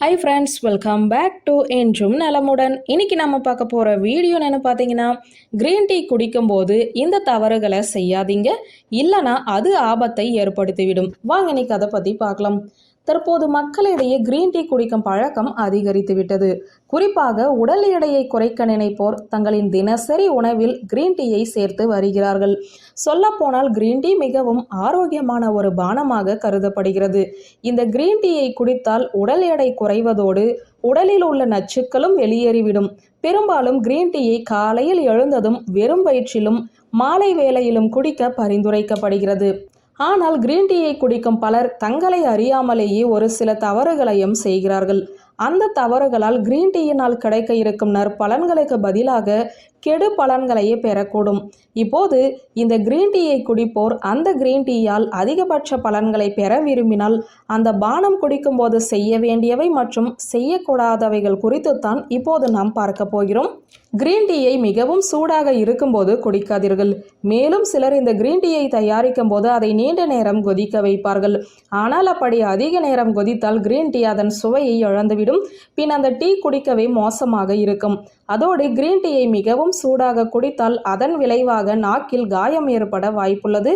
Hi friends welcome back to என்றும் நலமுடன் இன்னைக்கு நம்ம பார்க்க போகிற வீடியோ என்ன பார்த்தீங்கன்னா க்ரீன் டீ குடிக்கும்போது இந்த தவறுகளை செய்யாதீங்க. இல்லைனா அது ஆபத்தை ஏற்படுத்திவிடும். வாங்க இன்னைக்கு அதை பற்றி பார்க்கலாம். தற்போது மக்களிடையே கிரீன் டீ குடிக்கும் பழக்கம் அதிகரித்துவிட்டது குறிப்பாக உடல் எடையை குறைக்க நினைப்போர் தங்களின் தினசரி உணவில் கிரீன் டீயை சேர்த்து வருகிறார்கள். சொல்லப்போனால் கிரீன் டீ மிகவும் ஆரோக்கியமான ஒரு பானமாக கருதப்படுகிறது. இந்த கிரீன் டீயை குடித்தால் உடல் எடை குறைவதோடு உடலில் உள்ள நச்சுக்களும் வெளியேறிவிடும். பெரும்பாலும் கிரீன் டீயை காலையில் எழுந்ததும் வெறும் வயிற்றிலும் மாலை வேளையிலும் குடிக்க பரிந்துரைக்கப்படுகிறது. ஆனால் கிரீன் டீயை குடிக்கும் பலர் தங்களை அறியாமலேயே ஒரு சில தவறுகளையும் செய்கிறார்கள். அந்த தவறுகளால் கிரீன் டீயினால் கிடைக்க இருக்கும் நற்பலன்களுக்கு பதிலாக கெடு பலன்களையே பெறக்கூடும். இப்போது இந்த கிரீன் டீயை குடிப்போர் அந்த கிரீன் டீயால் அதிகபட்ச பலன்களை பெற விரும்பினால் அந்த பானம் குடிக்கும்போது செய்ய வேண்டியவை மற்றும் செய்யக்கூடாதவைகள் குறித்து தான் இப்போது நாம் பார்க்க போகிறோம். கிரீன் டீயை மிகவும் சூடாக இருக்கும்போது குடிக்காதீர்கள். மேலும் சிலர் இந்த கிரீன் டீயை தயாரிக்கும் போது அதை நீண்ட நேரம் கொதிக்க வைப்பார்கள். ஆனால் அப்படி அதிக நேரம் கொதித்தால் கிரீன் டீ அதன் சுவையை இழந்துவிடும். பின் அந்த டீ குடிக்கவே மோசமாக இருக்கும். அதோடு கிரீன் டீயை மிகவும் சூடாக குடித்தால் அதன் விளைவாக நாக்கில் காயம் ஏற்பட வாய்ப்புள்ளது.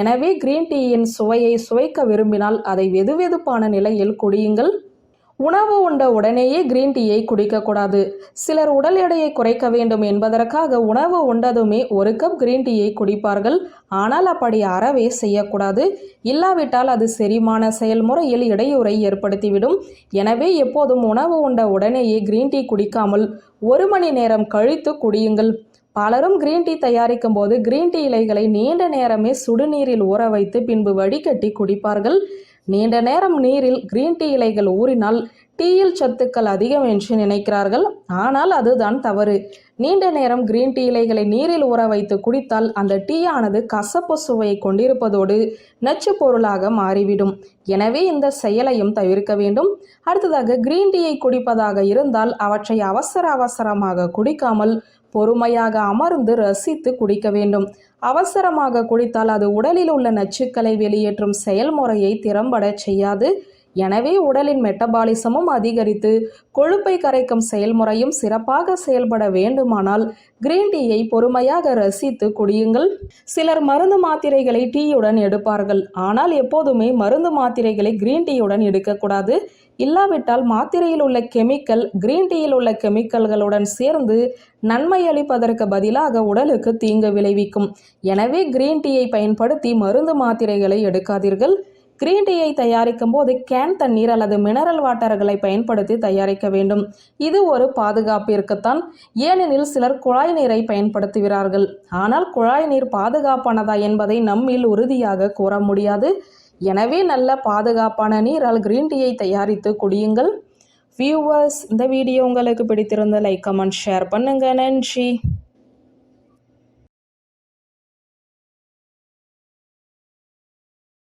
எனவே கிரீன் டீயின் சுவையை சுவைக்க விரும்பினால் அதை வெதுவெதுப்பான நிலையில் குடியுங்கள். உணவு உண்ட உடனேயே கிரீன் டீயை குடிக்கக்கூடாது. சிலர் உடல் எடையை குறைக்க வேண்டும் என்பதற்காக உணவு உண்டதுமே ஒரு கப் கிரீன் டீயை குடிப்பார்கள். ஆனால் அப்படி அறவே செய்யக்கூடாது. இல்லாவிட்டால் அது செரிமான செயல்முறையில் இடையூறை ஏற்படுத்திவிடும். எனவே எப்போதும் உணவு உண்ட உடனேயே கிரீன் டீ குடிக்காமல் ஒரு மணி நேரம் கழித்து குடியுங்கள். பலரும் கிரீன் டீ தயாரிக்கும் போது கிரீன் டீ இலைகளை நீண்ட நேரமே சுடுநீரில் ஊற வைத்து பின்பு வடிகட்டி குடிப்பார்கள். நீண்ட நேரம் நீரில் கிரீன் டீ இலைகள் ஊறினால் டீயில் சத்துக்கள் அதிகம் என்று நினைக்கிறார்கள். ஆனால் அதுதான் தவறு. நீண்ட நேரம் கிரீன் டீ இலைகளை நீரில் ஊற வைத்து குடித்தால் அந்த டீயானது கசப்பு சுவையை கொண்டிருப்பதோடு நச்சு பொருளாக மாறிவிடும். எனவே இந்த செயலையும் தவிர்க்க வேண்டும். அடுத்ததாக கிரீன் டீயை குடிப்பதாக இருந்தால் அவற்றை அவசர அவசரமாக குடிக்காமல் பொறுமையாக அமர்ந்து ரசித்து குடிக்க வேண்டும். அவசரமாக குடித்தால் அது உடலில் உள்ள நச்சுக்களை வெளியேற்றும் செயல்முறையை திறம்பட செய்யாது. எனவே உடலின் மெட்டபாலிசமும் அதிகரித்து கொழுப்பை கரைக்கும் செயல்முறையும் சிறப்பாக செயல்பட வேண்டுமானால் கிரீன் டீயை பொறுமையாக ரசித்து குடியுங்கள். சிலர் மருந்து மாத்திரைகளை டீயுடன் எடுப்பார்கள். ஆனால் எப்போதுமே மருந்து மாத்திரைகளை கிரீன் டீயுடன் எடுக்கக்கூடாது இல்லாவிட்டால் மாத்திரையில் உள்ள கெமிக்கல் கிரீன் டீயில் உள்ள கெமிக்கல்களுடன் சேர்ந்து நன்மை அளிப்பதற்கு பதிலாக உடலுக்கு தீங்கு விளைவிக்கும். எனவே கிரீன் டீயை பயன்படுத்தி மருந்து மாத்திரைகளை எடுக்காதீர்கள். கிரீன் டீயை தயாரிக்கும் போது கேன் தண்ணீர் அல்லது மினரல் வாட்டர்களை பயன்படுத்தி தயாரிக்க வேண்டும். இது ஒரு பாதுகாப்பிற்குத்தான். ஏனெனில் சிலர் குழாய் நீரை பயன்படுத்துகிறார்கள். ஆனால் குழாய் நீர் பாதுகாப்பானதா என்பதை நம்மில் உறுதியாக கூற முடியாது. எனவே நல்ல பாதுகாப்பான நீரால் கிரீன் டீயை தயாரித்து குடியுங்கள். வியூவர்ஸ் இந்த வீடியோ உங்களுக்கு பிடித்திருந்த லைக் கமெண்ட் ஷேர் பண்ணுங்க. நன்றி.